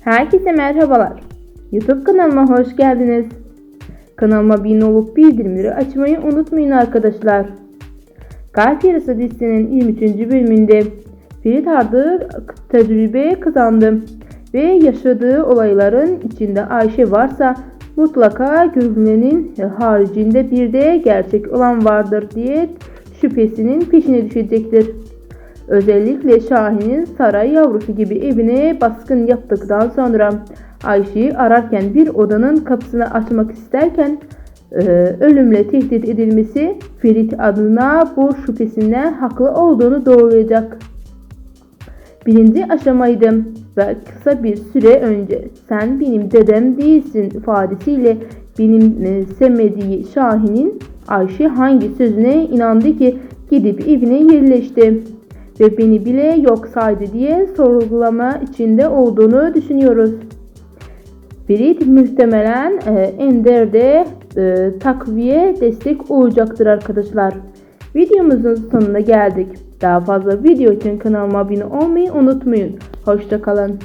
Herkese merhabalar. YouTube kanalıma hoş geldiniz. Kanalıma abone olup bildirimleri açmayı unutmayın arkadaşlar. Kalp Yarısı dizisinin 23. bölümünde Ferit Ardı tecrübe kazandı ve yaşadığı olayların içinde Ayşe varsa mutlaka görünenin haricinde bir de gerçek olan vardır diye şüphesinin peşine düşecektir. Özellikle Şahin'in saray yavrusu gibi evine baskın yaptıktan sonra Ayşe'yi ararken bir odanın kapısını açmak isterken e, ölümle tehdit edilmesi Ferit adına bu şüphesinden haklı olduğunu doğrulayacak. Birinci aşamaydı ve kısa bir süre önce sen benim dedem değilsin ifadesiyle benim sevmediği Şahin'in Ayşe hangi sözüne inandı ki gidip evine yerleşti ve beni bile yok saydı diye sorgulama içinde olduğunu düşünüyoruz. Ferit muhtemelen e, Ender'de e, takviye destek olacaktır arkadaşlar. Videomuzun sonuna geldik. Daha fazla video için kanalıma abone olmayı unutmayın. Hoşçakalın.